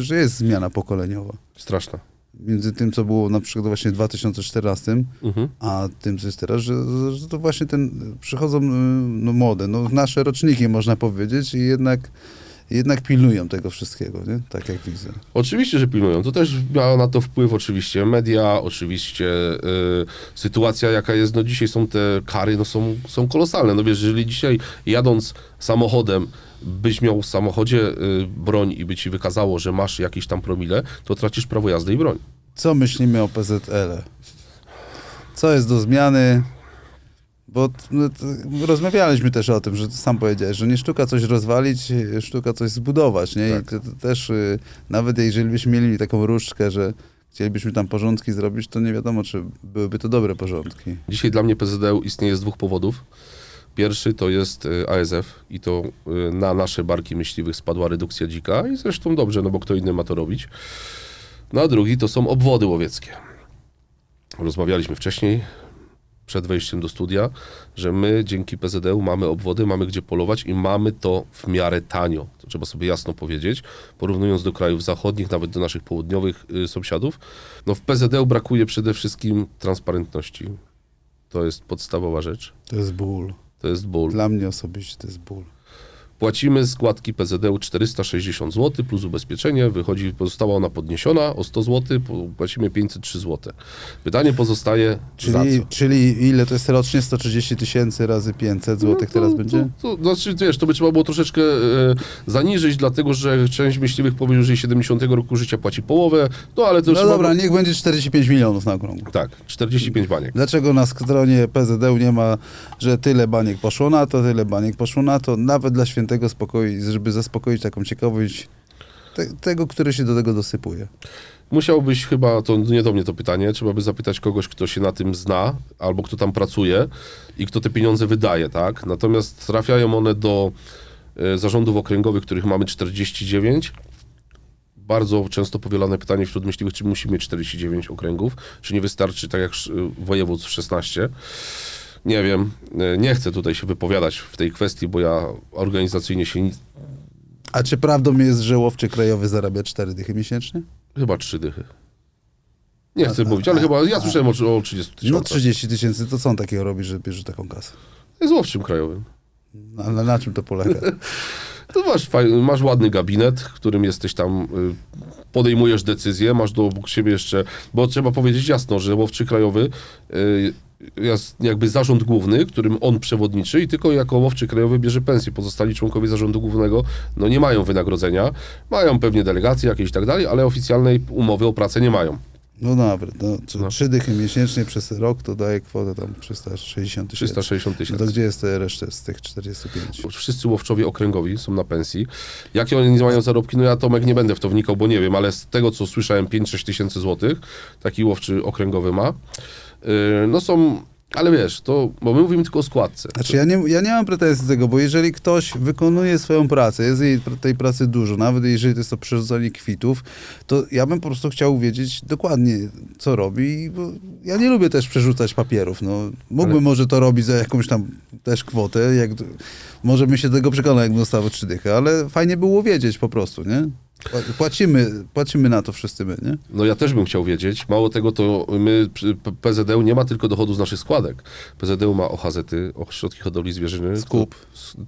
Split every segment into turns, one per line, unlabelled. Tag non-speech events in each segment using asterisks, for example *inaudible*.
widzę, że jest zmiana pokoleniowa.
Straszna.
Między tym, co było na przykład właśnie w 2014,
Mhm.
a tym, co jest teraz, że, że to właśnie ten, przychodzą y, no, młode, no, nasze roczniki można powiedzieć i jednak, jednak pilnują tego wszystkiego, nie? Tak jak widzę.
Oczywiście, że pilnują. To też miało na to wpływ oczywiście media, oczywiście y, sytuacja jaka jest, no dzisiaj są te kary, no są, są kolosalne. No wiesz, jeżeli dzisiaj jadąc samochodem byś miał w samochodzie y, broń i by ci wykazało, że masz jakieś tam promile, to tracisz prawo jazdy i broń.
Co myślimy o PZL? Co jest do zmiany? Bo no, rozmawialiśmy też o tym, że sam powiedziałeś, że nie sztuka coś rozwalić, sztuka coś zbudować, nie? I
Tak.
to, to też, y, nawet jeżeli byśmy mieli taką różdżkę, że chcielibyśmy tam porządki zrobić, to nie wiadomo, czy byłyby to dobre porządki.
Dzisiaj dla mnie PZD istnieje z dwóch powodów. Pierwszy to jest y, ASF i to y, na nasze barki myśliwych spadła redukcja dzika i zresztą dobrze, no bo kto inny ma to robić. No a drugi to są obwody łowieckie. Rozmawialiśmy wcześniej, przed wejściem do studia, że my dzięki PZD mamy obwody, mamy gdzie polować i mamy to w miarę tanio. To trzeba sobie jasno powiedzieć. Porównując do krajów zachodnich, nawet do naszych południowych y, sąsiadów, no w PZD brakuje przede wszystkim transparentności. To jest podstawowa rzecz.
To jest ból.
To jest ból.
Dla mnie osobiście to jest ból.
Płacimy składki PZD 460 zł plus ubezpieczenie. Wychodzi, pozostała ona podniesiona o 100 zł, płacimy 503 zł. Pytanie pozostaje
Czyli, czyli ile to jest rocznie? 130 tysięcy razy 500 złotych teraz
to,
będzie?
To, to, znaczy, wiesz, to by trzeba było troszeczkę e, zaniżyć, dlatego że część myśliwych powyżej 70 roku życia płaci połowę, no ale to już...
No dobra, niech będzie 45 milionów na okrągło.
Tak, 45 baniek.
Dlaczego na stronie PZD nie ma, że tyle baniek poszło na to, tyle baniek poszło na to, nawet dla świętego spokoju, żeby zaspokoić taką ciekawość te, tego, który się do tego dosypuje.
Musiałbyś chyba, to nie do mnie to pytanie, trzeba by zapytać kogoś, kto się na tym zna, albo kto tam pracuje i kto te pieniądze wydaje, tak? Natomiast trafiają one do e, zarządów okręgowych, których mamy 49. Bardzo często powielane pytanie wśród myśliwych, czy musimy mieć 49 okręgów, czy nie wystarczy, tak jak sz- województw 16. Nie wiem, e, nie chcę tutaj się wypowiadać w tej kwestii, bo ja organizacyjnie się nic,
A czy prawdą jest, że łowczy krajowy zarabia 4 dychy miesięcznie?
Chyba trzy dychy. Nie chcę mówić, ale chyba ja słyszałem o, o 30
No
tysiącach.
30 tysięcy, to co on takiego robi, że bierze taką kasę?
Jest łowczym krajowym.
No, ale na czym to polega? *laughs*
To masz, faj, masz ładny gabinet, w którym jesteś tam, y, podejmujesz decyzje, masz do obok siebie jeszcze, bo trzeba powiedzieć jasno, że łowczy krajowy y, jest jakby zarząd główny, którym on przewodniczy i tylko jako łowczy krajowy bierze pensję. Pozostali członkowie zarządu głównego no nie mają wynagrodzenia, mają pewnie delegacje jakieś i tak dalej, ale oficjalnej umowy o pracę nie mają.
No dobra, no, czy
No.
3 dychy miesięcznie przez rok to daje kwotę tam 360 tysięcy.
360
No
tysięcy.
to gdzie jest te resztę z tych 45?
Wszyscy łowczowie okręgowi są na pensji. Jakie oni mają zarobki? No ja Tomek nie będę w to wnikał, bo nie wiem, ale z tego co słyszałem 5-6 tysięcy złotych taki łowczy okręgowy ma. Yy, no są, ale wiesz, to, bo my mówimy tylko o składce.
Znaczy ja nie, ja nie mam pretensji do tego, bo jeżeli ktoś wykonuje swoją pracę, jest jej, tej pracy dużo, nawet jeżeli to jest to przerzucanie kwitów, to ja bym po prostu chciał wiedzieć dokładnie, co robi, bo ja nie lubię też przerzucać papierów, no. Mógłbym
Ale-
może to robić za jakąś tam też kwotę, jak, może bym się do tego przekonał, jakbym dostał trzy dychy, ale fajnie było wiedzieć po prostu, nie? Pła- Płacimy, płacimy na to wszyscy my, nie?
No ja też bym chciał wiedzieć. Mało tego, to my, przy- P- PZD nie ma tylko dochodu z naszych składek. PZD ma OHZ-y, ośrodki hodowli zwierzyny.
Skup.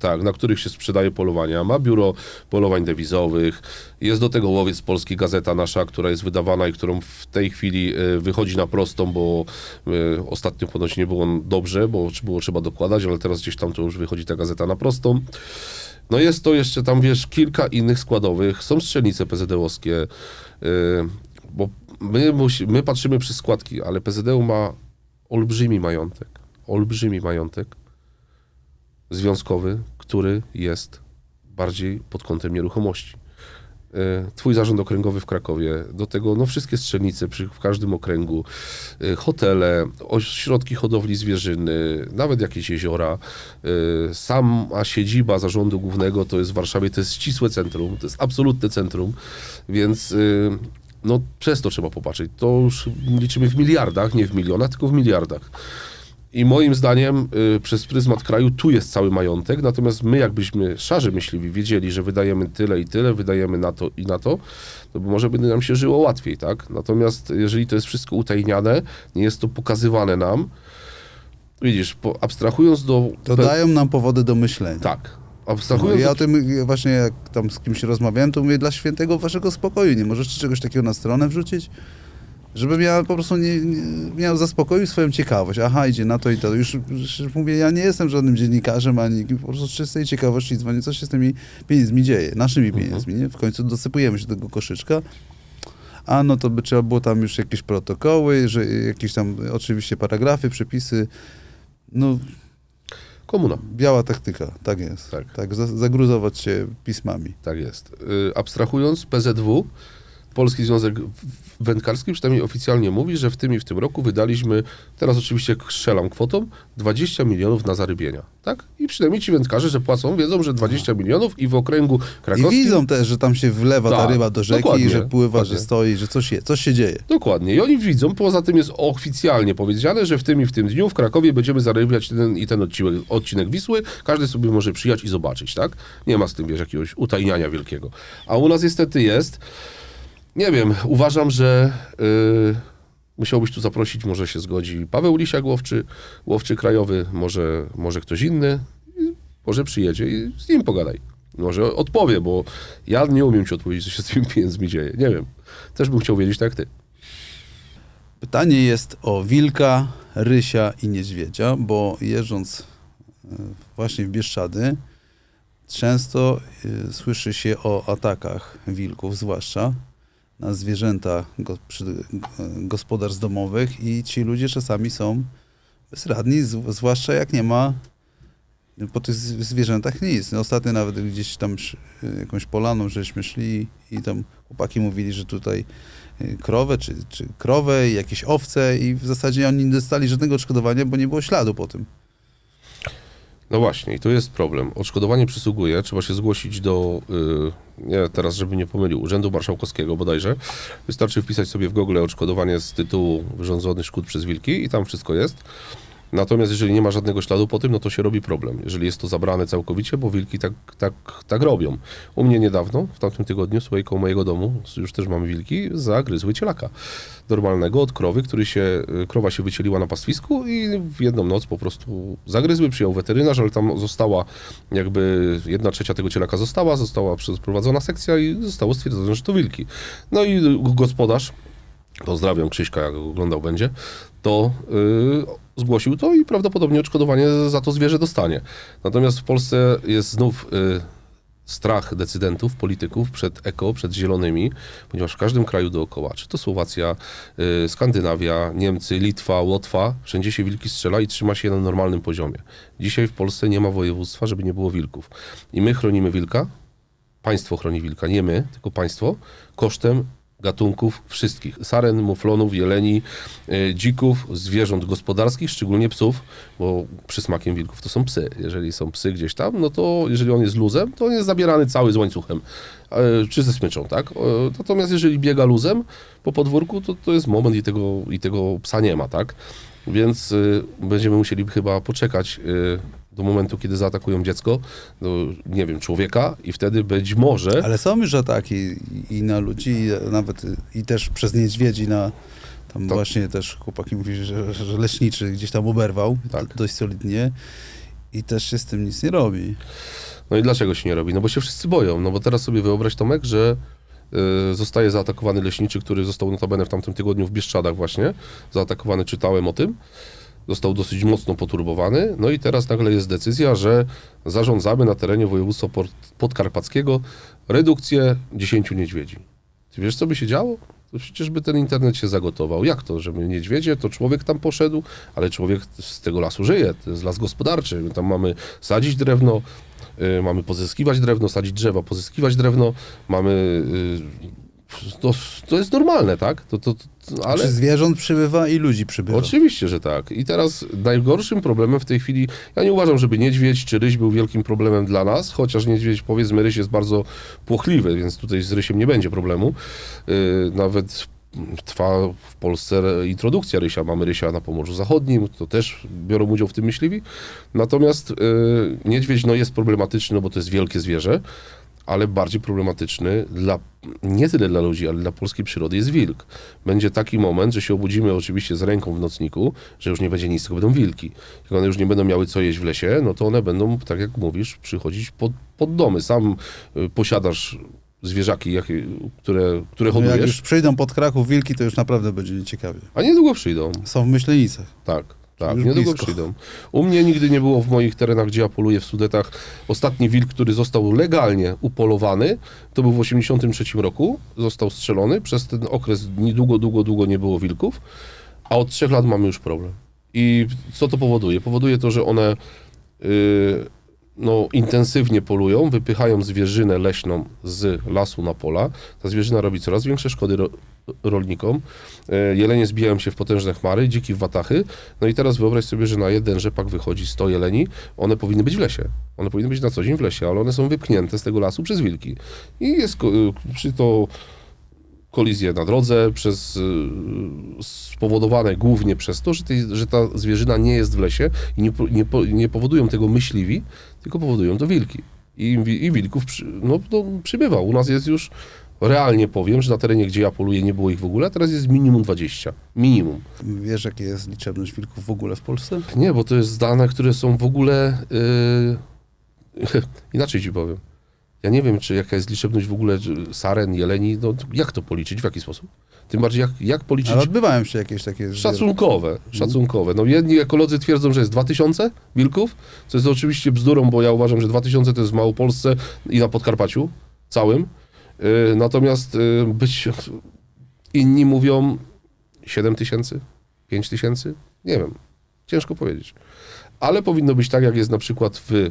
Tak, na których się sprzedaje polowania. Ma biuro polowań dewizowych. Jest do tego Łowiec Polski, gazeta nasza, która jest wydawana i którą w tej chwili e, wychodzi na prostą, bo e, ostatnio ponoć nie było dobrze, bo było trzeba dokładać, ale teraz gdzieś tam to już wychodzi ta gazeta na prostą. No jest to jeszcze tam, wiesz, kilka innych składowych. Są strzelnice PZD-owskie, yy, bo my, musi, my patrzymy przez składki, ale PZD ma olbrzymi majątek. Olbrzymi majątek związkowy, który jest bardziej pod kątem nieruchomości. Yy, Twój zarząd okręgowy w Krakowie, do tego no, wszystkie strzelnice przy, w każdym okręgu, yy, hotele, ośrodki hodowli zwierzyny, nawet jakieś jeziora. Yy, Sama siedziba zarządu głównego to jest w Warszawie, to jest ścisłe centrum, to jest absolutne centrum, więc no, przez to trzeba popatrzeć. To już liczymy w miliardach, nie w milionach, tylko w miliardach. I moim zdaniem y, przez pryzmat kraju tu jest cały majątek, natomiast my jakbyśmy szarzy myśliwi wiedzieli, że wydajemy tyle i tyle, wydajemy na to i na to, to by może by nam się żyło łatwiej, tak? Natomiast jeżeli to jest wszystko utajniane, nie jest to pokazywane nam, widzisz, abstrahując do...
To dają nam powody do myślenia.
Tak.
No,
Abstrahując
ja
do
o tym właśnie jak tam z kimś rozmawiałem, to mówię dla świętego waszego spokoju. Nie możesz czegoś takiego na stronę wrzucić? Żebym ja po prostu nie, nie miał zaspokoił swoją ciekawość. Aha, idzie na to i to. Już, już mówię, ja nie jestem żadnym dziennikarzem, ani po prostu z czystej ciekawości dzwonię, co się z tymi pieniędzmi dzieje, naszymi pieniędzmi. Nie? W końcu dosypujemy się do tego koszyczka. A no to by trzeba było tam już jakieś protokoły, że jakieś tam oczywiście paragrafy, przepisy. No,
komuna.
biała taktyka, tak jest.
Tak.
tak za- zagruzować się pismami.
Tak jest. Y, Abstrahując, PZW, Polski Związek Wędkarski, przynajmniej oficjalnie mówi, że w tym i w tym roku wydaliśmy, teraz oczywiście strzelam kwotą, 20 milionów na zarybienia. Tak? I przynajmniej ci wędkarze, że płacą, wiedzą, że 20 milionów i w okręgu
I
krakowskim...
widzą też, że tam się wlewa ta
Tak,
ryba do rzeki, że pływa,
dokładnie.
że stoi, że coś, je, coś się dzieje.
Dokładnie. I oni widzą, poza tym jest oficjalnie powiedziane, że w tym i w tym dniu w Krakowie będziemy zarybiać ten i ten odcinek, odcinek Wisły. Każdy sobie może przyjechać i zobaczyć, tak? Nie ma z tym, wiesz, jakiegoś utajniania wielkiego. A u nas niestety jest. Nie wiem, uważam, że yy, musiałbyś tu zaprosić, może się zgodzi Paweł Lisiak, łowczy, łowczy krajowy, może, może ktoś inny. Może przyjedzie i z nim pogadaj. Może odpowie, bo ja nie umiem ci odpowiedzieć, co się z tymi pieniędzmi dzieje. Nie wiem. Też bym chciał wiedzieć tak jak ty.
Pytanie jest o wilka, rysia i niedźwiedzia, bo jeżdżąc e, właśnie w Bieszczady, często e, słyszy się o atakach wilków, zwłaszcza na zwierzęta go, przy, e, gospodarstw domowych i ci ludzie czasami są bezradni, zwłaszcza jak nie ma po tych zwierzętach nic. No, Ostatnio nawet gdzieś tam sz- jakąś polaną żeśmy szli i tam chłopaki mówili, że tutaj y, krowę, czy, czy krowę, jakieś owce i w zasadzie oni nie dostali żadnego odszkodowania, bo nie było śladu po tym.
No właśnie, i to jest problem. Odszkodowanie przysługuje, trzeba się zgłosić do, y, nie teraz, żeby nie pomylił, Urzędu Marszałkowskiego bodajże. Wystarczy wpisać sobie w Google odszkodowanie z tytułu wyrządzonych szkód przez wilki i tam wszystko jest. Natomiast jeżeli nie ma żadnego śladu po tym, no to się robi problem. Jeżeli jest to zabrane całkowicie, bo wilki tak, tak, tak robią. U mnie niedawno, w tamtym tygodniu, koło mojego domu, już też mamy wilki, zagryzły cielaka normalnego od krowy, który się, y, krowa się wycieliła na pastwisku i w jedną noc po prostu zagryzły, przyjął weterynarz, ale tam została jakby jedna trzecia tego cielaka została, została przeprowadzona sekcja i zostało stwierdzone, że to wilki. No i gospodarz, pozdrawiam Krzyśka, jak oglądał będzie, to y, zgłosił to i prawdopodobnie odszkodowanie za to zwierzę dostanie. Natomiast w Polsce jest znów y, strach decydentów, polityków przed eko, przed zielonymi, ponieważ w każdym kraju dookoła, czy to Słowacja, y, Skandynawia, Niemcy, Litwa, Łotwa, wszędzie się wilki strzela i trzyma się na normalnym poziomie. Dzisiaj w Polsce nie ma województwa, żeby nie było wilków. I my chronimy wilka, państwo chroni wilka, nie my, tylko państwo, kosztem gatunków wszystkich. Saren, muflonów, jeleni, y, dzików, zwierząt gospodarskich, szczególnie psów, bo przysmakiem wilków to są psy. Jeżeli są psy gdzieś tam, no to jeżeli on jest luzem, to on jest zabierany cały z łańcuchem, e, czy ze smyczą, tak? E, Natomiast jeżeli biega luzem po podwórku, to to jest moment i tego, i tego psa nie ma, tak? Więc będziemy musieli chyba poczekać do momentu, kiedy zaatakują dziecko, no, nie wiem, człowieka i wtedy być może...
Ale są już ataki i- na ludzi, i nawet i też przez niedźwiedzi na tam
Tak.
właśnie też chłopaki mówili, że, że leśniczy gdzieś tam oberwał
Tak.
do, dość solidnie i też się z tym nic nie robi.
No i dlaczego się nie robi? No bo się wszyscy boją. No bo teraz sobie wyobraź, Tomek, że y, zostaje zaatakowany leśniczy, który został notabene w tamtym tygodniu w Bieszczadach właśnie. Zaatakowany, czytałem o tym. Został dosyć mocno poturbowany. No i teraz nagle jest decyzja, że zarządzamy na terenie województwa Pod- podkarpackiego redukcję 10 niedźwiedzi. Ty wiesz, co by się działo? To przecież by ten internet się zagotował. Jak to, że my niedźwiedzie, to człowiek tam poszedł, ale człowiek z tego lasu żyje. To jest las gospodarczy. My tam mamy sadzić drewno, y, mamy pozyskiwać drewno, sadzić drzewa, pozyskiwać drewno, mamy... To, to jest normalne, tak? To, to, to, ale...
Czy zwierząt przybywa i ludzi przybywa.
Oczywiście, że tak. I teraz najgorszym problemem w tej chwili, ja nie uważam, żeby niedźwiedź czy ryś był wielkim problemem dla nas, chociaż niedźwiedź, powiedzmy, ryś jest bardzo płochliwy, więc tutaj z rysiem nie będzie problemu. Yy, nawet trwa w Polsce introdukcja rysia. Mamy rysia na Pomorzu Zachodnim, to też biorą udział w tym myśliwi. Natomiast y, niedźwiedź no, jest problematyczny, no bo to jest wielkie zwierzę, ale bardziej problematyczny dla, nie tyle dla ludzi, ale dla polskiej przyrody jest wilk. Będzie taki moment, że się obudzimy oczywiście z ręką w nocniku, że już nie będzie nic, tylko będą wilki. Jak one już nie będą miały co jeść w lesie, no to one będą, tak jak mówisz, przychodzić pod, pod domy. Sam y, posiadasz zwierzaki, które, które
No jak
hodujesz,
już przyjdą pod Kraków wilki, to już naprawdę będzie nieciekawie.
a niedługo przyjdą.
Są w Myślenicach.
Tak, tak,
Już
niedługo
blisko.
przyjdą. U mnie nigdy nie było w moich terenach, gdzie ja poluję w Sudetach. Ostatni wilk, który został legalnie upolowany, to był w 1983 roku. Został strzelony. Przez ten okres długo, długo, długo nie było wilków. A od trzech lat mamy już problem. I co to powoduje? Powoduje to, że one yy, no, intensywnie polują, wypychają zwierzynę leśną z lasu na pola. Ta zwierzyna robi coraz większe szkody ro, rolnikom. E, Jelenie zbijają się w potężne chmary, dziki w watachy. No i teraz wyobraź sobie, że na jeden rzepak wychodzi 100 jeleni. One powinny być w lesie. One powinny być na co dzień w lesie, ale one są wypchnięte z tego lasu przez wilki. I jest ko- czy to kolizje na drodze, przez, y, spowodowane głównie przez to, że, tej, że ta zwierzyna nie jest w lesie i nie, nie, nie powodują tego myśliwi, tylko powodują to wilki. I, i wilków przy, no, no, przybywa. U nas jest już, realnie powiem, że na terenie, gdzie ja poluję, nie było ich w ogóle, a teraz jest minimum 20. Minimum.
Wiesz, jaka jest liczebność wilków w ogóle w Polsce?
Nie, bo to jest dane, które są w ogóle... Yy... *laughs* Inaczej ci powiem. Ja nie wiem, czy jaka jest liczebność w ogóle saren, jeleni, no jak to policzyć, w jaki sposób? Tym bardziej, jak, jak policzyć
Ale odbywają się jakieś takie...
Szacunkowe, szacunkowe. No jedni ekolodzy twierdzą, że jest 2000 wilków, co jest oczywiście bzdurą, bo ja uważam, że 2000 to jest w Małopolsce i na Podkarpaciu całym. Yy, natomiast yy, być inni mówią 7000, 5000, nie wiem, ciężko powiedzieć. Ale powinno być tak, jak jest na przykład w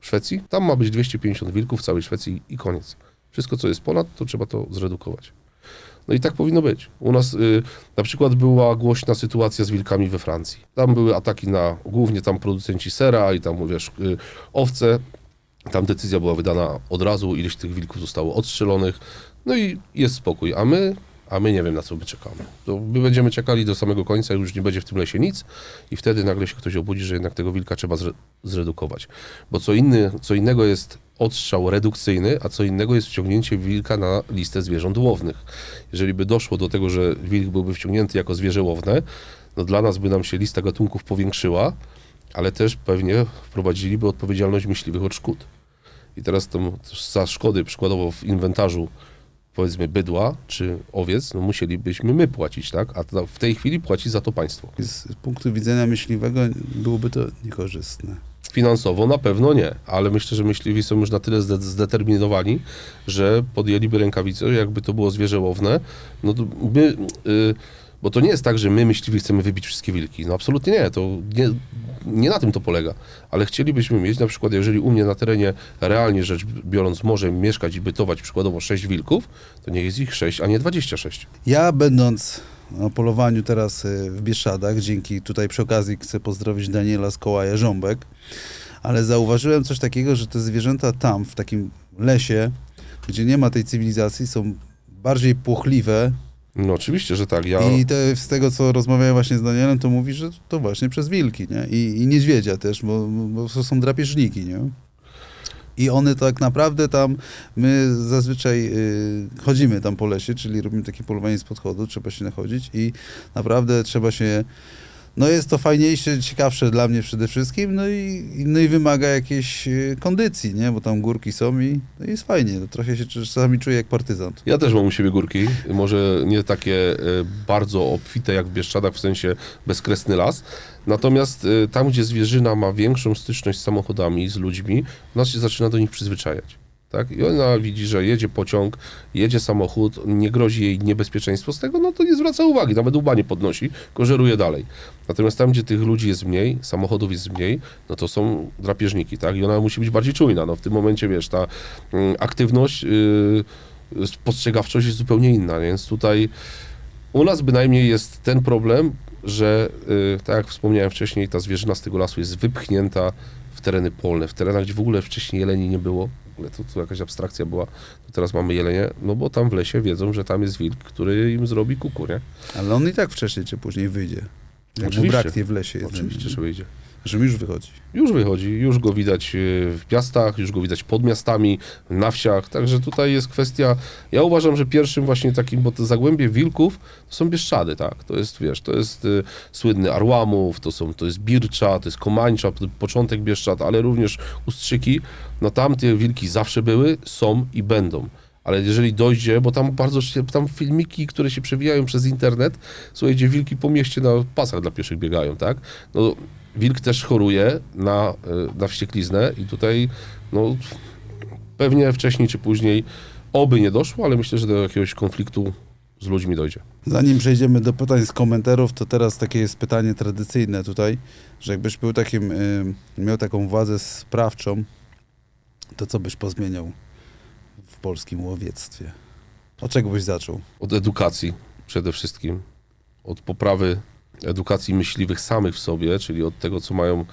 Szwecji. Tam ma być 250 wilków w całej Szwecji i koniec. Wszystko, co jest ponad, to trzeba to zredukować. No i tak powinno być. U nas y, na przykład była głośna sytuacja z wilkami we Francji. Tam były ataki na głównie tam producenci sera i tam, wiesz, y, owce. Tam decyzja była wydana od razu, ileś tych wilków zostało odstrzelonych. No i jest spokój. A my, a my nie wiem, na co my czekamy. To my będziemy czekali do samego końca, już nie będzie w tym lesie nic i wtedy nagle się ktoś obudzi, że jednak tego wilka trzeba zre- zredukować. Bo co, inny, co innego jest odstrzał redukcyjny, a co innego jest wciągnięcie wilka na listę zwierząt łownych. Jeżeli by doszło do tego, że wilk byłby wciągnięty jako zwierzę łowne, no dla nas by nam się lista gatunków powiększyła, ale też pewnie wprowadziliby odpowiedzialność myśliwych od szkód. I teraz to, za szkody przykładowo w inwentarzu powiedzmy bydła czy owiec, no musielibyśmy my płacić, tak? A w tej chwili płaci za to państwo.
Z punktu widzenia myśliwego byłoby to niekorzystne.
Finansowo na pewno nie, ale myślę, że myśliwi są już na tyle zde- zdeterminowani, że podjęliby rękawice, jakby to było zwierzę łowne. No to my, y, bo to nie jest tak, że my myśliwi chcemy wybić wszystkie wilki. No absolutnie nie, to nie, nie na tym to polega. Ale chcielibyśmy mieć, na przykład, jeżeli u mnie na terenie realnie rzecz biorąc może mieszkać i bytować przykładowo 6 wilków, to nie jest ich 6, a nie 26.
Ja będąc na polowaniu teraz y, w Bieszczadach, dzięki tutaj przy okazji chcę pozdrowić Daniela z Kołaja Rząbek, ale zauważyłem coś takiego, że te zwierzęta tam, w takim lesie, gdzie nie ma tej cywilizacji, są bardziej płochliwe
No oczywiście, że tak. Ja...
i te, z tego, co rozmawiałem właśnie z Danielem, to mówi, że to właśnie przez wilki, nie? I, i niedźwiedzia też, bo, bo to są drapieżniki, nie? I one tak naprawdę tam, my zazwyczaj y, chodzimy tam po lesie, czyli robimy takie polowanie z podchodu, trzeba się nachodzić i naprawdę trzeba się, no jest to fajniejsze, ciekawsze dla mnie przede wszystkim, no i, no i wymaga jakiejś y, kondycji, nie? Bo tam górki są i no jest fajnie, no, trochę się czasami czuję jak partyzant.
Ja też mam u siebie górki, może nie takie e, bardzo obfite jak w Bieszczadach, w sensie bezkresny las. Natomiast e, tam, gdzie zwierzyna ma większą styczność z samochodami, z ludźmi, ona się zaczyna do nich przyzwyczajać. Tak? I ona widzi, że jedzie pociąg, jedzie samochód, nie grozi jej niebezpieczeństwo z tego, no to nie zwraca uwagi, nawet łba nie podnosi, kożeruje dalej. Natomiast tam, gdzie tych ludzi jest mniej, samochodów jest mniej, no to są drapieżniki, tak? I ona musi być bardziej czujna. No w tym momencie, wiesz, ta mm, aktywność, yy, spostrzegawczość jest zupełnie inna, więc tutaj u nas bynajmniej jest ten problem, że yy, tak jak wspomniałem wcześniej, ta zwierzyna z tego lasu jest wypchnięta tereny polne, w terenach, gdzie w ogóle wcześniej jeleni nie było, w ogóle to, to jakaś abstrakcja była, to teraz mamy jelenie, no bo tam w lesie wiedzą, że tam jest wilk, który im zrobi kuku, nie?
Ale on i tak wcześniej czy później wyjdzie. Jak
Oczywiście.
braknie w lesie.
Oczywiście, że wyjdzie.
Że już wychodzi.
Już wychodzi, już go widać e, w miastach, już go widać pod miastami, na wsiach, także tutaj jest kwestia, ja uważam, że pierwszym właśnie takim, bo to zagłębie wilków to są Bieszczady, tak, to jest, wiesz, to jest y, słynny Arłamów, to, są, to jest Bircza, to jest Komańcza, początek Bieszczad, ale również Ustrzyki, no tam te wilki zawsze były, są i będą. Ale jeżeli dojdzie, bo tam bardzo się, tam filmiki, które się przewijają przez internet, słuchaj, gdzie wilki po mieście na pasach dla pieszych biegają, tak? No, wilk też choruje na, y, na wściekliznę i tutaj, no, pewnie wcześniej czy później, oby nie doszło, ale myślę, że do jakiegoś konfliktu z ludźmi dojdzie.
Zanim przejdziemy do pytań z komentarów, to teraz takie jest pytanie tradycyjne tutaj, że jakbyś był takim, y, miał taką władzę sprawczą, to co byś pozmieniał w polskim łowiectwie? Od czego byś zaczął?
Od edukacji przede wszystkim, od poprawy edukacji myśliwych samych w sobie, czyli od tego, co mają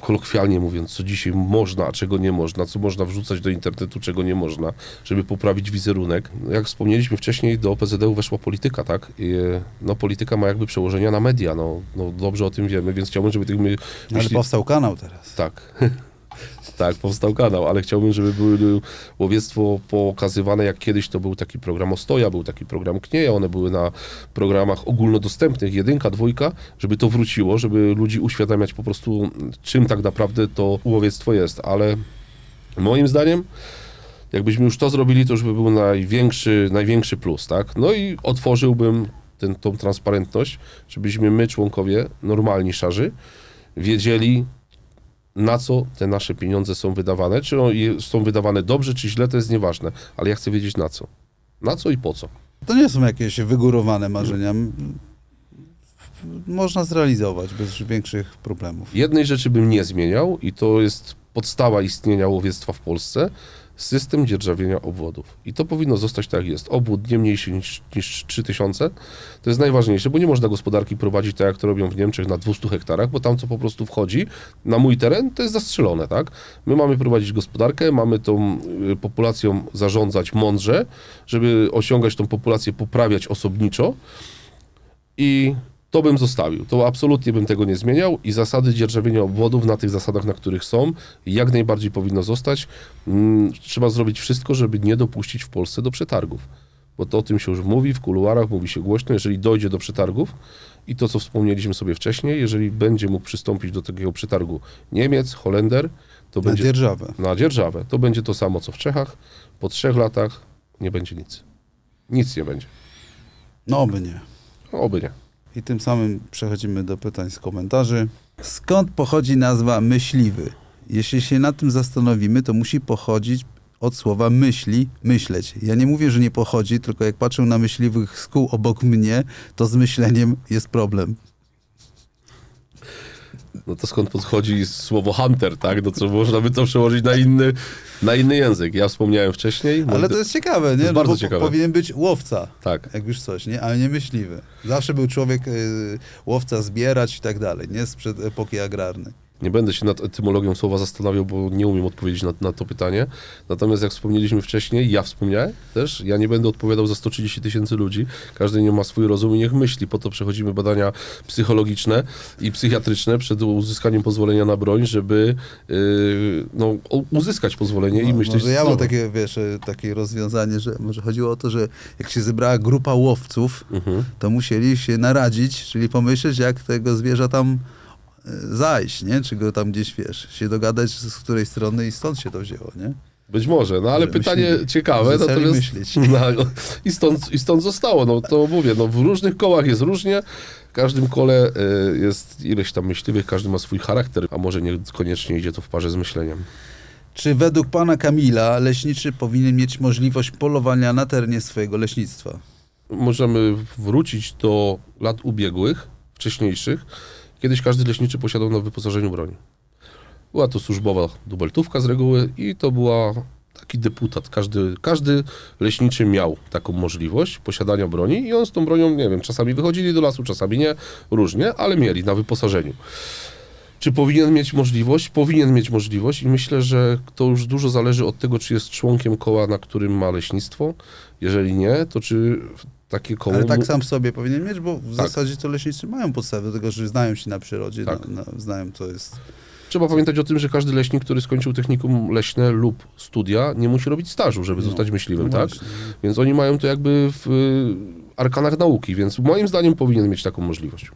kolokwialnie mówiąc, co dzisiaj można, a czego nie można, co można wrzucać do internetu, czego nie można, żeby poprawić wizerunek. Jak wspomnieliśmy wcześniej, do OPZD-u weszła polityka, tak? I, no polityka ma jakby przełożenia na media, no, no dobrze o tym wiemy, więc chciałbym, żeby tych my,
Ale
myśli-
powstał kanał teraz.
tak. *laughs* tak, powstał kanał, ale chciałbym, żeby były łowiectwo pokazywane, jak kiedyś to był taki program Ostoja, był taki program Knieja, one były na programach ogólnodostępnych, jedynka, dwójka, żeby to wróciło, żeby ludzi uświadamiać po prostu, czym tak naprawdę to łowiectwo jest, ale moim zdaniem, jakbyśmy już to zrobili, to już by był największy, największy plus, tak? No i otworzyłbym ten, tą transparentność, żebyśmy my, członkowie, normalni szarzy, wiedzieli, na co te nasze pieniądze są wydawane. Czy są wydawane dobrze, czy źle, to jest nieważne, ale ja chcę wiedzieć na co. Na co i po co.
To nie są jakieś wygórowane marzenia. Można zrealizować bez większych problemów.
Jednej rzeczy bym nie zmieniał i to jest podstawa istnienia łowiectwa w Polsce, system dzierżawienia obwodów. I to powinno zostać tak jak jest. Obwód nie mniejszy niż, niż 3000 to jest najważniejsze, bo nie można gospodarki prowadzić tak jak to robią w Niemczech na 200 hektarach, bo tam co po prostu wchodzi na mój teren, to jest zastrzelone, tak? My mamy prowadzić gospodarkę, mamy tą y, populacją zarządzać mądrze, żeby osiągać tą populację, poprawiać osobniczo i to bym zostawił. To absolutnie bym tego nie zmieniał i zasady dzierżawienia obwodów na tych zasadach, na których są, jak najbardziej powinno zostać. Mm, Trzeba zrobić wszystko, żeby nie dopuścić w Polsce do przetargów. Bo to o tym się już mówi w kuluarach, mówi się głośno, jeżeli dojdzie do przetargów i to, co wspomnieliśmy sobie wcześniej, jeżeli będzie mógł przystąpić do takiego przetargu Niemiec, Holender, to
Na
będzie
dzierżawę.
na dzierżawę. To będzie to samo, co w Czechach. Po trzech latach nie będzie nic. Nic nie będzie.
No oby nie.
No, Oby nie.
I tym samym przechodzimy do pytań z komentarzy. Skąd pochodzi nazwa myśliwy? Jeśli się nad tym zastanowimy, to musi pochodzić od słowa myśli, myśleć. Ja nie mówię, że nie pochodzi, tylko jak patrzę na myśliwych z kół obok mnie, to z myśleniem jest problem.
No to skąd podchodzi słowo hunter, tak? No co można by to przełożyć na inny, na inny język. Ja wspomniałem wcześniej. mój
Ale to jest ciekawe, nie?
jest
No
bardzo ciekawe.
Powinien być łowca,
Tak.
jak już coś, nie? Ale nie myśliwy. Zawsze był człowiek y, łowca, zbierać i tak dalej, nie? Sprzed epoki agrarnej.
Nie będę się nad etymologią słowa zastanawiał, bo nie umiem odpowiedzieć na, na to pytanie. Natomiast jak wspomnieliśmy wcześniej, ja wspomniałem też, ja nie będę odpowiadał za 130 tysięcy ludzi. Każdy nie ma swój rozum i niech myśli. Po to przechodzimy badania psychologiczne i psychiatryczne przed uzyskaniem pozwolenia na broń, żeby yy, no, uzyskać pozwolenie i
No,
myśleć
może ja mam takie, wiesz, e, takie rozwiązanie, że może chodziło o to, że jak się zebrała grupa łowców,
Mhm.
to musieli się naradzić, czyli pomyśleć, jak tego zwierza tam zajść, nie? Czy go tam gdzieś, wiesz, się dogadać z której strony i stąd się to wzięło, nie?
Być może, no ale
Że
pytanie
myśleli.
ciekawe, natomiast
myśleć. *laughs*
No, i, stąd, i stąd zostało, no to mówię, no w różnych kołach jest różnie, w każdym kole y, jest ileś tam myśliwych, każdy ma swój charakter, a może niekoniecznie idzie to w parze z myśleniem.
Czy według pana Kamila leśniczy powinien mieć możliwość polowania na terenie swojego leśnictwa?
Możemy wrócić do lat ubiegłych, wcześniejszych, kiedyś każdy leśniczy posiadał na wyposażeniu broń. Była to służbowa dubeltówka z reguły i to była taki deputat. Każdy, każdy leśniczy miał taką możliwość posiadania broni i on z tą bronią, nie wiem, czasami wychodzili do lasu, czasami nie, różnie, ale mieli na wyposażeniu. Czy powinien mieć możliwość? Powinien mieć możliwość i myślę, że to już dużo zależy od tego, czy jest członkiem koła, na którym ma leśnictwo. Jeżeli nie, to czy takie koło...
Ale tak sam sobie powinien mieć, bo w
Tak.
zasadzie to leśnicy mają podstawy do tego, że znają się na przyrodzie,
Tak.
na, na, znają co jest.
Trzeba pamiętać o tym, że każdy leśnik, który skończył technikum leśne lub studia, nie musi robić stażu, żeby
No.
zostać myśliwym,
No
tak?
właśnie.
Więc oni mają to jakby w y, arkanach nauki, więc moim zdaniem powinien mieć taką możliwość.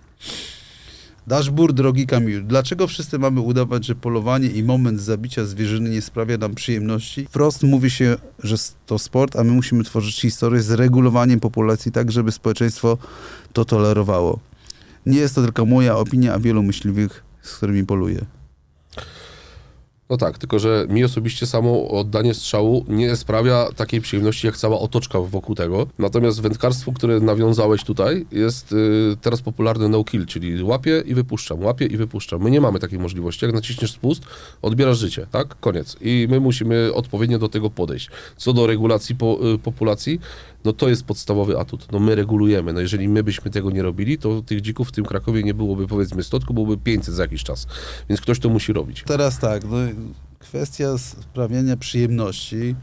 Dashboard, drogi Kamilu. Dlaczego wszyscy mamy udawać, że polowanie i moment zabicia zwierzyny nie sprawia nam przyjemności? Wprost mówi się, że to sport, a my musimy tworzyć historię z regulowaniem populacji tak, żeby społeczeństwo to tolerowało. Nie jest to tylko moja opinia, a wielu myśliwych, z którymi poluję.
No tak, tylko że mi osobiście samo oddanie strzału nie sprawia takiej przyjemności jak cała otoczka wokół tego. Natomiast wędkarstwo, które nawiązałeś tutaj, jest y, teraz popularne no kill, czyli łapię i wypuszczam, łapię i wypuszczam. My nie mamy takiej możliwości. Jak naciśniesz spust, odbierasz życie, tak? Koniec. I my musimy odpowiednio do tego podejść. Co do regulacji po, y, populacji, no to jest podstawowy atut. No my regulujemy. No jeżeli my byśmy tego nie robili, to tych dzików w tym Krakowie nie byłoby powiedzmy 100, tylko byłoby 500 za jakiś czas. Więc ktoś to musi robić.
Teraz tak, no, kwestia sprawiania przyjemności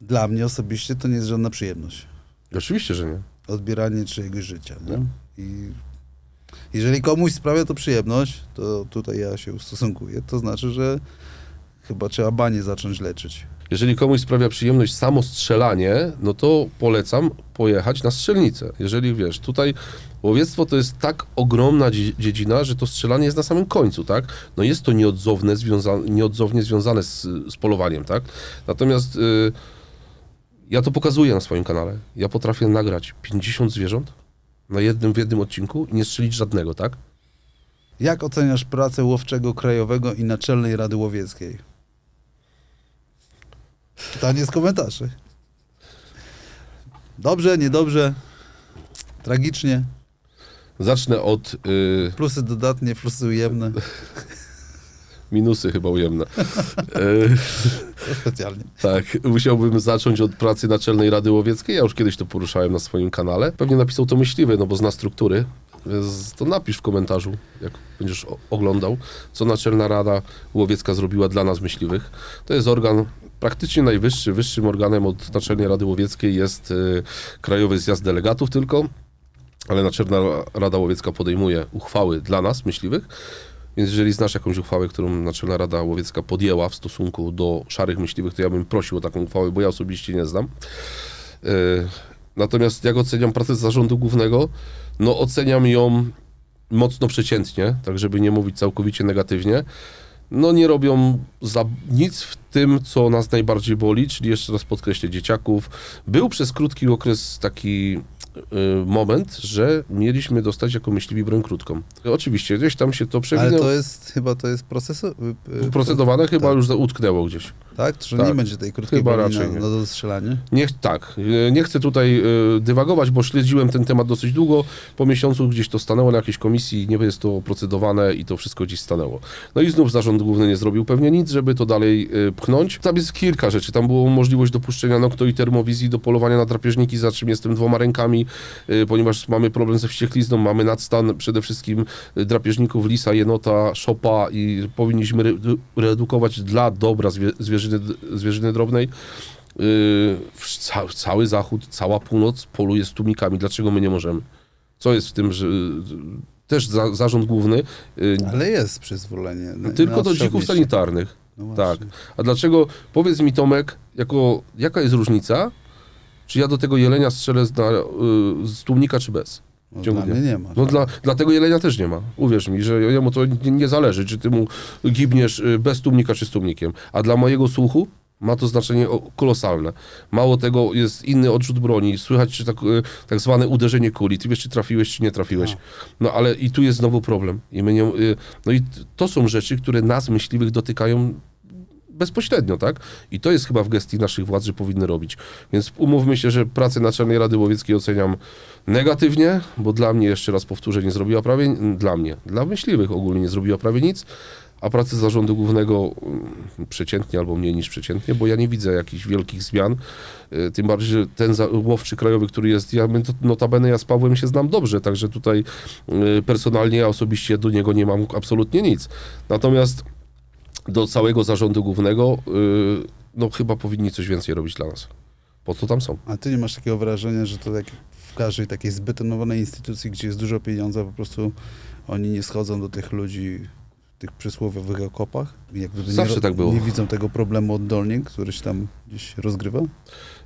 dla mnie osobiście to nie jest żadna przyjemność.
Oczywiście, że nie.
odbieranie czyjegoś życia. Nie?
No.
I jeżeli komuś sprawia to przyjemność, to tutaj ja się ustosunkuję. To znaczy, że chyba trzeba banie zacząć leczyć.
Jeżeli komuś sprawia przyjemność samo strzelanie, no to polecam pojechać na strzelnicę. Jeżeli wiesz, tutaj łowiectwo to jest tak ogromna dzie- dziedzina, że to strzelanie jest na samym końcu, tak? No jest to nieodzowne, związa- nieodzownie związane z, z polowaniem, tak? Natomiast y, ja to pokazuję na swoim kanale. Ja potrafię nagrać 50 zwierząt na jednym, w jednym odcinku i nie strzelić żadnego, tak?
Jak oceniasz pracę łowczego krajowego i Naczelnej Rady Łowieckiej? Pytanie z komentarzy. Dobrze, niedobrze, tragicznie,
Zacznę od y,
plusy dodatnie, plusy ujemne.
minusy chyba ujemne. *laughs* Y,
To specjalnie.
Tak, musiałbym zacząć od pracy Naczelnej Rady Łowieckiej. Ja już kiedyś to poruszałem na swoim kanale. Pewnie napisał to myśliwy, no bo zna struktury. To napisz w komentarzu, jak będziesz oglądał, co Naczelna Rada Łowiecka zrobiła dla nas myśliwych. To jest organ praktycznie najwyższy. Wyższym organem od Naczelnej Rady Łowieckiej jest y, Krajowy Zjazd Delegatów tylko, ale Naczelna Rada Łowiecka podejmuje uchwały dla nas, myśliwych. Więc jeżeli znasz jakąś uchwałę, którą Naczelna Rada Łowiecka podjęła w stosunku do szarych myśliwych, to ja bym prosił o taką uchwałę, bo ja osobiście nie znam. Yy, Natomiast jak oceniam pracę zarządu głównego? No oceniam ją mocno przeciętnie, tak żeby nie mówić całkowicie negatywnie. No nie robią za nic w tym, co nas najbardziej boli, czyli jeszcze raz podkreślę dzieciaków. Był przez krótki okres taki moment, że mieliśmy dostać jako myśliwi broń krótką. Oczywiście, gdzieś tam się to
Ale
przewinęło.
to jest, chyba to jest proces... y, y,
Procedowane chyba
tak.
już utknęło gdzieś.
Tak? To, że
Tak.
nie będzie tej krótkiej
Chyba
broni
raczej
na, na dostrzelanie?
Nie, tak, nie chcę tutaj dywagować, bo śledziłem ten temat dosyć długo. Po miesiącu gdzieś to stanęło na jakiejś komisji, nie jest to procedowane i to wszystko gdzieś stanęło. No i znów zarząd główny nie zrobił pewnie nic, żeby to dalej pchnąć. Tam jest kilka rzeczy. Tam było możliwość dopuszczenia nokto i termowizji do polowania na drapieżniki, za czym jestem dwoma rękami, e, ponieważ mamy problem ze wścieklizną, mamy nadstan przede wszystkim e, drapieżników lisa, jenota, szopa i powinniśmy re- reedukować dla dobra zwie, zwierzyny, zwierzyny drobnej. Yy, cały zachód, cała północ poluje z tłumikami. Dlaczego my nie możemy? Co jest w tym, że też za, zarząd główny, yy,
Ale jest przyzwolenie. na-
tylko
na
do dzików sanitarnych.
No
Tak. A dlaczego, powiedz mi Tomek, jako, jaka jest różnica, czy ja do tego jelenia strzelę z, na, yy, z tłumnika, czy bez?
No, dla mnie nie ma.
No dla, dlatego jelenia też nie ma. Uwierz mi, że jemu to nie, nie zależy, czy ty mu gibniesz y, bez tłumnika, czy z tłumnikiem. A dla mojego słuchu ma to znaczenie kolosalne. Mało tego, jest inny odrzut broni, słychać czy tak, y, tak zwane uderzenie kuli. Ty wiesz, czy trafiłeś, czy nie trafiłeś.
A.
No ale i tu jest znowu problem. I my nie, y, no i to są rzeczy, które nas, myśliwych, dotykają bezpośrednio, tak? I to jest chyba w gestii naszych władz, że powinny robić. Więc umówmy się, że pracę Naczelnej Rady Łowieckiej oceniam negatywnie, bo dla mnie, jeszcze raz powtórzę, nie zrobiła prawie, dla mnie, dla myśliwych ogólnie nie zrobiła prawie nic, a pracy zarządu głównego mm, przeciętnie albo mniej niż przeciętnie, bo ja nie widzę jakichś wielkich zmian. Y, Tym bardziej, że ten łowczy krajowy, który jest, ja my notabene ja z Pawłem się znam dobrze, także tutaj y, personalnie ja osobiście do niego nie mam absolutnie nic. Natomiast do całego zarządu głównego, y, no chyba powinni coś więcej robić dla nas. Po co tam są?
A ty nie masz takiego wrażenia, że to tak w każdej takiej zbetonowanej instytucji, gdzie jest dużo pieniądza, po prostu oni nie schodzą do tych ludzi w tych przysłowiowych okopach? I Jak gdyby
Zawsze
nie,
tak było.
Nie widzą tego problemu oddolnie, który się tam gdzieś rozgrywa?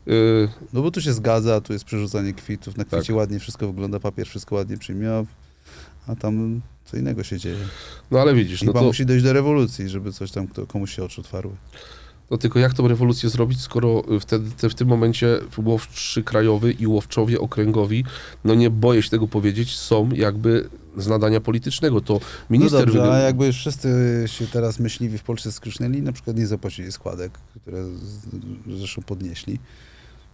Y,
No bo tu się zgadza, tu jest przerzucanie kwitów, na kwicie
Tak.
ładnie wszystko wygląda, papier wszystko ładnie przyjmie, a- tam co innego się dzieje.
No ale widzisz,
I
no to,
musi dojść do rewolucji, żeby coś tam kto, komuś się oczy otwarły.
no tylko jak tą rewolucję zrobić, skoro wtedy, te, w tym momencie łowczy krajowy i łowczowie okręgowi, no nie boję się tego powiedzieć, są jakby z nadania politycznego. To minister...
no dobrze,
wygra-
a jakby wszyscy się teraz myśliwi w Polsce skrzycznęli i na przykład nie zapłacili składek, które zresztą podnieśli,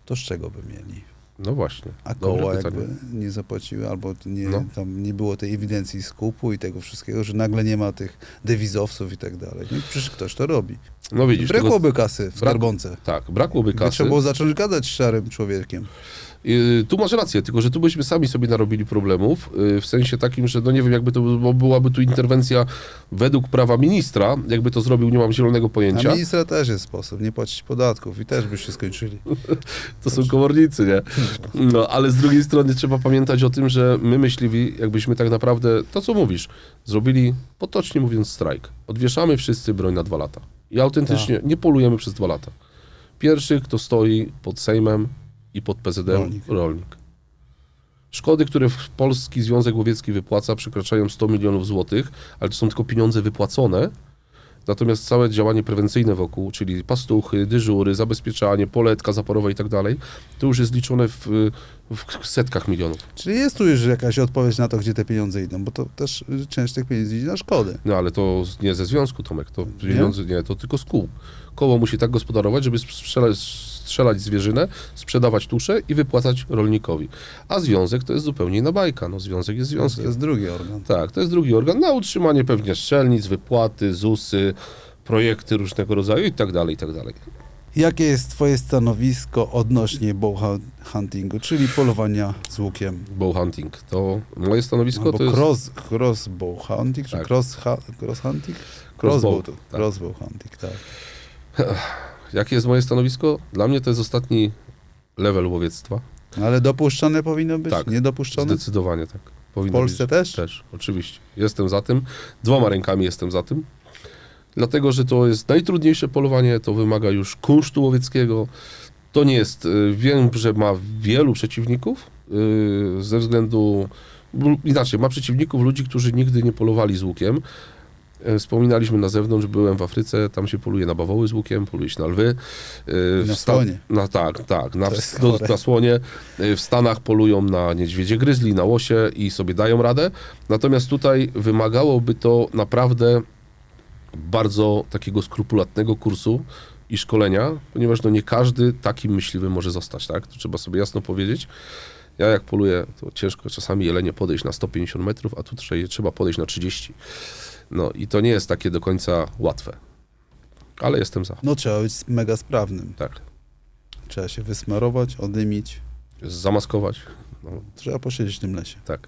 to z czego by mieli?
No właśnie.
A
pytanie.
jakby nie zapłaciły, albo nie,
No.
tam nie było tej ewidencji skupu i tego wszystkiego, że nagle nie ma tych dewizowców i tak dalej. No i przecież ktoś to robi.
No widzisz,
Brakłoby kasy w skarbonce.
tak, brakłoby
By
kasy.
trzeba było zacząć gadać z szarym człowiekiem.
Yy, Tu masz rację, tylko że tu byśmy sami sobie narobili problemów, yy, w sensie takim, że no nie wiem, jakby to bo byłaby tu interwencja według prawa ministra, jakby to zrobił, nie mam zielonego
A
pojęcia.
ministra też jest sposób, nie płacić podatków i też by się skończyli. *laughs*
To są komornicy, nie? No, ale z drugiej strony trzeba pamiętać o tym, że my myśliwi, jakbyśmy tak naprawdę, to co mówisz, zrobili, potocznie mówiąc, strajk. Odwieszamy wszyscy broń na dwa lata. I autentycznie nie polujemy przez dwa lata. Pierwszy, kto stoi pod Sejmem i pod PZD,
Rolnik.
rolnik. Szkody, które w Polski Związek Łowiecki wypłaca, przekraczają 100 milionów złotych, ale to są tylko pieniądze wypłacone. Natomiast całe działanie prewencyjne wokół, czyli pastuchy, dyżury, zabezpieczanie, poletka zaporowa i tak dalej, to już jest liczone w, w setkach milionów.
Czyli jest tu już jakaś odpowiedź na to, gdzie te pieniądze idą, bo to też część tych pieniędzy idzie na szkody.
No ale to nie ze związku, Tomek, to pieniądze, nie, to tylko z kół. Koło musi tak gospodarować, żeby strzelać, strzelać zwierzynę, sprzedawać tusze i wypłacać rolnikowi. A związek to jest zupełnie inna bajka. No związek jest
To
związkiem.
jest drugi organ.
Tak, to jest drugi organ na utrzymanie pewnie strzelnic, wypłaty, ZUSy, projekty różnego rodzaju i tak dalej, i tak dalej.
Jakie jest twoje stanowisko odnośnie bow huntingu, czyli polowania z łukiem?
Bow hunting. To moje stanowisko
Albo
to jest...
cross, cross bow hunting, czy
Tak.
cross, cross hunting?
Crossbow,
Crossbow,
tak.
crossbow hunting, tak.
Jakie jest moje stanowisko? Dla mnie to jest ostatni level łowiectwa.
Ale dopuszczone powinno być?
Tak.
Niedopuszczone?
Zdecydowanie tak.
W
Powinno
Polsce
być.
też?
Też, oczywiście. Jestem za tym. Dwoma rękami jestem za tym. Dlatego, że to jest najtrudniejsze polowanie, to wymaga już kunsztu łowieckiego. To nie jest, y, wiem, że ma wielu przeciwników y, ze względu, inaczej, ma przeciwników ludzi, którzy nigdy nie polowali z łukiem. E, Wspominaliśmy na zewnątrz, byłem w Afryce, tam się poluje na bawoły z łukiem, poluje się na lwy.
Na
w sta-
słonie.
Na, tak, tak, na, do, na słonie. Y, W Stanach polują na niedźwiedzie gryzli, na łosie i sobie dają radę. Natomiast tutaj wymagałoby to naprawdę bardzo takiego skrupulatnego kursu i szkolenia, ponieważ no nie każdy takim myśliwym może zostać, tak? To trzeba sobie jasno powiedzieć. Ja jak poluję, to ciężko czasami jelenie podejść na 150 metrów, a tu trze- trzeba podejść na 30. No i to nie jest takie do końca łatwe. Ale jestem za.
No trzeba być mega sprawnym.
Tak.
Trzeba się wysmarować, odymić.
Zamaskować. No,
Trzeba posiedzieć w tym lesie.
tak.